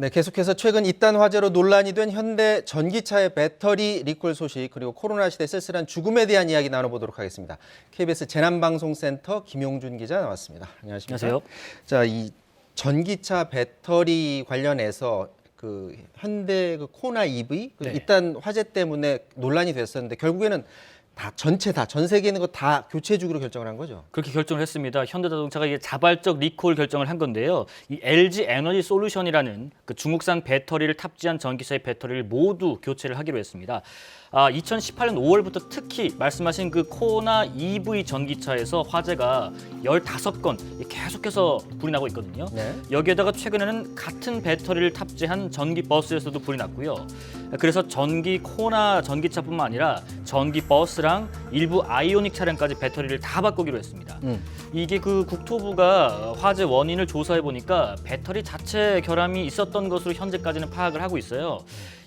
네, 계속해서 최근 잇단 화재로 논란이 된 현대 전기차의 배터리 리콜 소식 그리고 코로나 시대 쓸쓸한 죽음에 대한 이야기 나눠보도록 하겠습니다. KBS 재난방송센터 김용준 기자 나왔습니다. 안녕하십니까? 안녕하세요. 자, 이 전기차 배터리 관련해서 그 현대 그 코나 EV 그 네. 잇단 화재 때문에 논란이 됐었는데 결국에는 다 전체 다 전 세계에 있는 거 다 교체 주기로 결정을 한 거죠. 그렇게 결정을 했습니다. 현대자동차가 이게 자발적 리콜 결정을 한 건데요. 이 LG 에너지 솔루션이라는 그 중국산 배터리를 탑재한 전기차의 배터리를 모두 교체를 하기로 했습니다. 아, 2018년 5월부터 특히 말씀하신 그 코나 EV 전기차에서 화재가 15건 계속해서 불이 나고 있거든요. 네. 여기에다가 최근에는 같은 배터리를 탑재한 전기 버스에서도 불이 났고요. 그래서 전기 코나 전기차뿐만 아니라 전기 버스랑 일부 아이오닉 차량까지 배터리를 다 바꾸기로 했습니다. 음. 이게 그 국토부가 화재 원인을 조사해 보니까 배터리 자체 결함이 있었던 것으로 현재까지는 파악을 하고 있어요.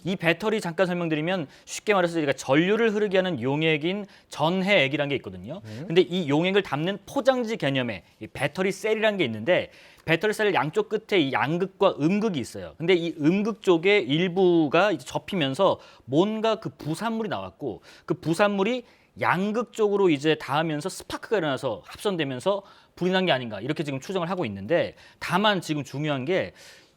이 배터리 잠깐 설명드리면 쉽게 말해서 우리가 전류를 흐르게 하는 용액인 전해액이라는 게 있거든요. 근데 이 용액을 담는 포장지 개념에 이 배터리 셀이라는 게 있는데 배터리 셀 양쪽 끝에 이 양극과 음극이 있어요. 근데 이 음극 쪽에 일부가 이제 접히면서 뭔가 그 부산물이 나왔고 그 부산물이 양극 쪽으로 이제 닿으면서 스파크가 일어나서 합선되면서 불이 난 게 아닌가 이렇게 지금 추정을 하고 있는데 다만 지금 중요한 게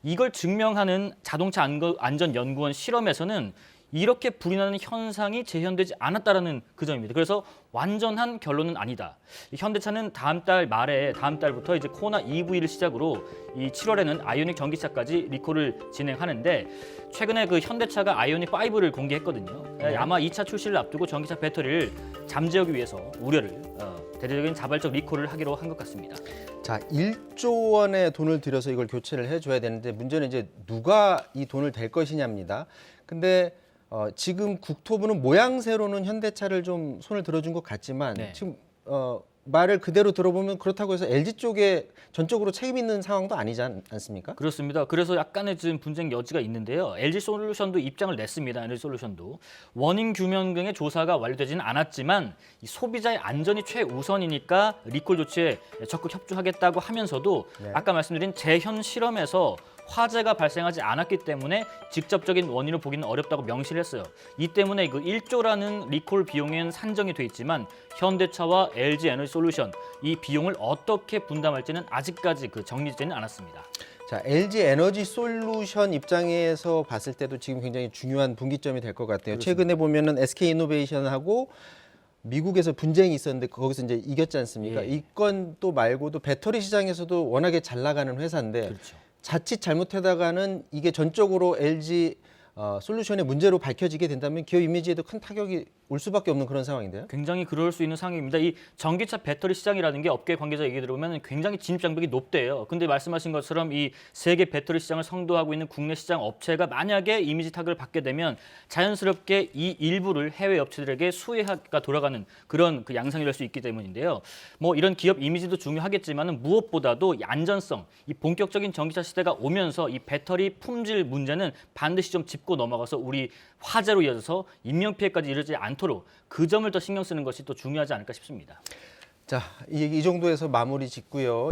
이걸 증명하는 자동차 안전연구원 실험에서는 이렇게 불이 나는 현상이 재현되지 않았다라는 그 점입니다. 그래서 완전한 결론은 아니다. 이 현대차는 다음 달 말에 다음 달부터 이제 코나 EV를 시작으로 이 7월에는 아이오닉 전기차까지 리콜을 진행하는데 최근에 그 현대차가 아이오닉 5를 공개했거든요. 네. 아마 2차 출시를 앞두고 전기차 배터리를 잠재우기 위해서 우려를 어, 대대적인 자발적 리콜을 하기로 한 것 같습니다. 자, 1조 원의 돈을 들여서 이걸 교체를 해줘야 되는데 문제는 이제 누가 이 돈을 댈 것이냐입니다. 근데 어, 지금 국토부는 모양새로는 현대차를 좀 손을 들어준 것 같지만 네. 지금 어, 말을 그대로 들어보면 그렇다고 해서 LG 쪽에 전적으로 책임 있는 상황도 아니지 않, 않습니까? 그렇습니다. 그래서 약간의 지금 분쟁 여지가 있는데요. LG 솔루션도 입장을 냈습니다. LG 솔루션도 원인 규명 등의 조사가 완료되지는 않았지만 이 소비자의 안전이 최우선이니까 리콜 조치에 적극 협조하겠다고 하면서도 네. 아까 말씀드린 재현 실험에서 화재가 발생하지 않았기 때문에 직접적인 원인을 보기는 어렵다고 명시를 했어요. 이 때문에 그 1조라는 리콜 비용엔 산정이 돼 있지만 현대차와 LG 에너지 솔루션 이 비용을 어떻게 분담할지는 아직까지 그 정리되지는 않았습니다. 자, LG 에너지 솔루션 입장에서 봤을 때도 지금 굉장히 중요한 분기점이 될 것 같아요. 최근에 보면은 SK 이노베이션하고 미국에서 분쟁이 있었는데 거기서 이제 이겼지 않습니까? 예. 이건 또 말고도 배터리 시장에서도 워낙에 잘 나가는 회사인데 그렇죠. 자칫 잘못하다가는 이게 전적으로 LG 어, 솔루션의 문제로 밝혀지게 된다면 기업 이미지에도 큰 타격이 올 수밖에 없는 그런 상황인데요. 굉장히 그럴 수 있는 상황입니다. 이 전기차 배터리 시장이라는 게 업계 관계자 얘기 들어보면 굉장히 진입 장벽이 높대요. 근데 말씀하신 것처럼 이 세계 배터리 시장을 선도하고 있는 국내 시장 업체가 만약에 이미지 타격을 받게 되면 자연스럽게 이 일부를 해외 업체들에게 수혜가 돌아가는 그런 그 양상이 될 수 있기 때문인데요. 뭐 이런 기업 이미지도 중요하겠지만은 무엇보다도 이 안전성, 이 본격적인 전기차 시대가 오면서 이 배터리 품질 문제는 반드시 좀 짚고 넘어가서 우리 화재로 이어져서 인명 피해까지 이르지 않도록 그 점을 더 신경 쓰는 것이 또 중요하지 않을까 싶습니다. 자, 이, 이 정도에서 마무리 짓고요.